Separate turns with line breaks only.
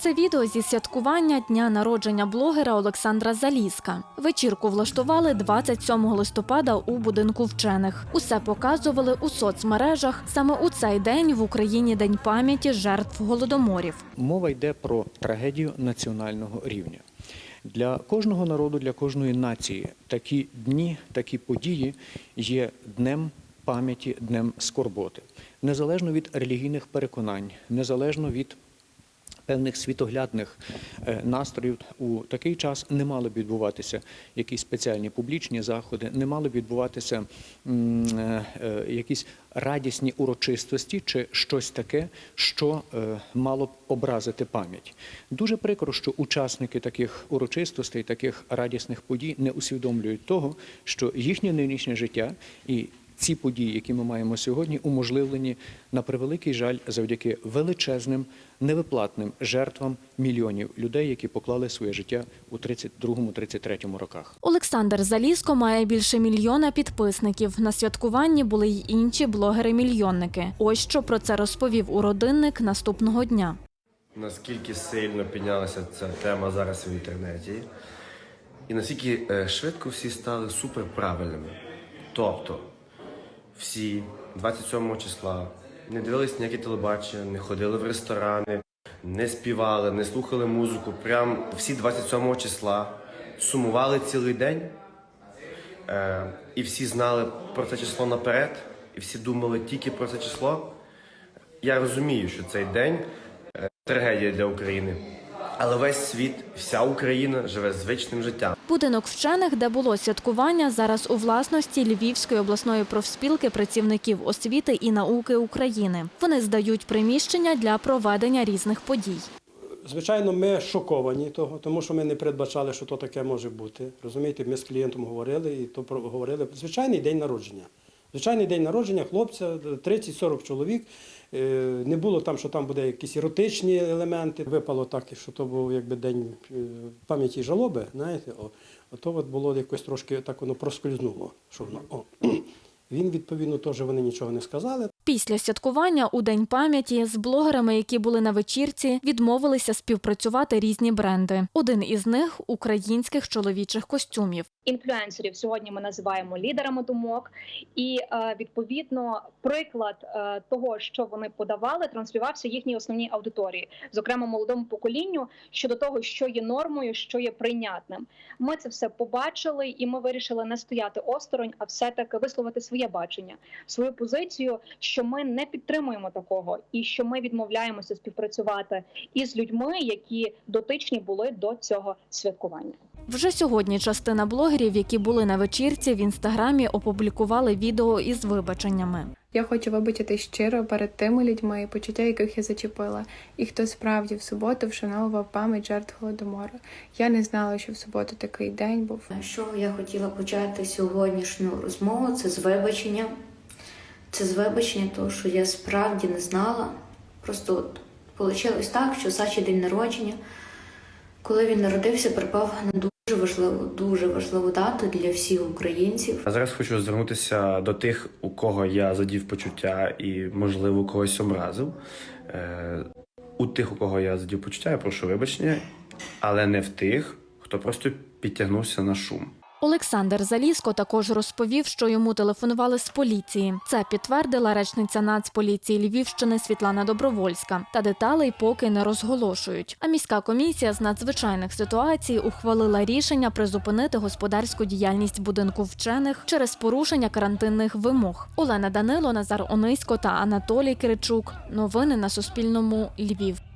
Це відео зі святкування дня народження блогера Олександра Заліска. Вечірку влаштували 27 листопада у будинку вчених. Усе показували у соцмережах. Саме у цей день в Україні день пам'яті жертв голодоморів.
Мова йде про трагедію національного рівня. Для кожного народу, для кожної нації такі дні, такі події є днем пам'яті, днем скорботи. Незалежно від релігійних переконань, незалежно від певних світоглядних е, настроїв у такий час не мали б відбуватися якісь спеціальні публічні заходи, не мали б відбуватися е, е, якісь радісні урочистості чи щось таке, що мало б образити пам'ять. Дуже прикро, що учасники таких урочистостей, таких радісних подій не усвідомлюють того, що їхнє нинішнє життя і ці події, які ми маємо сьогодні, уможливлені на превеликий жаль завдяки величезним невиплатним жертвам мільйонів людей, які поклали своє життя у 32-33 роках.
Олександр Заліско має більше мільйона підписників. На святкуванні були й інші блогери-мільйонники. Ось що про це розповів у родинник наступного дня.
наскільки сильно піднялася ця тема зараз в інтернеті, і наскільки е, швидко всі стали суперправильними. Тобто, всі 27 числа не дивились ніякі телебачення, не ходили в ресторани, не співали, не слухали музику. Прям всі 27 числа сумували цілий день. Е, і всі знали про це число наперед, і всі думали тільки про це число. Я розумію, що цей день е, трагедія для України. Але весь світ, вся Україна живе звичним життям.
Будинок вчених, де було святкування, зараз у власності Львівської обласної профспілки працівників освіти і науки України. Вони здають приміщення для проведення різних подій.
Звичайно, ми шоковані того, тому що ми не передбачали, що то таке може бути. Розумієте, ми з клієнтом говорили і то говорили. Звичайний день народження. Звичайний день народження хлопця, 30-40 чоловік. Е, Не було там, що там буде якісь еротичні елементи. Випало так, що то був якби день е, пам'яті жалоби. Знаєте, о, то от було якось трошки так воно проскользнуло. Що воно, о. Він відповідно теж вони нічого не сказали.
Після святкування у День пам'яті з блогерами, які були на вечірці, відмовилися співпрацювати різні бренди. Один із них українських чоловічих костюмів.
Інфлюенсерів сьогодні ми називаємо лідерами думок, і е, відповідно приклад е, того, що вони подавали, транслювався їхній основній аудиторії, зокрема молодому поколінню, щодо того, що є нормою, що є прийнятним. Ми це все побачили, і ми вирішили не стояти осторонь, а все таки висловити своє бачення, свою позицію, що ми не підтримуємо такого, і що ми відмовляємося співпрацювати із людьми, які дотичні були до цього святкування.
Вже сьогодні частина блогерів, які були на вечірці, в інстаграмі опублікували відео із вибаченнями.
Я хочу вибачити щиро перед тими людьми, почуття яких я зачепила, і хто справді в суботу вшановував пам'ять жертв голодомору. Я не знала, що в суботу такий день був.
Що я хотіла почати сьогоднішню розмову, це з вибачення. Це з вибачення, того, що я справді не знала. Просто от вийшло так, що Саші день народження, коли він народився, припав на дуже важливу, дуже важливу дату для всіх українців.
А зараз хочу звернутися до тих, у кого я задів почуття і, можливо, когось образив. Е, у тих, у кого я задів почуття, я прошу вибачення, але не в тих, хто просто підтягнувся на шум.
Олександр Заліско також розповів, що йому телефонували з поліції. Це підтвердила речниця Нацполіції Львівщини Світлана Добровольська. Та деталей поки не розголошують. А міська комісія з надзвичайних ситуацій ухвалила рішення призупинити господарську діяльність будинку вчених через порушення карантинних вимог. Олена Данило, Назар Онисько та Анатолій Киричук. Новини на Суспільному. Львів.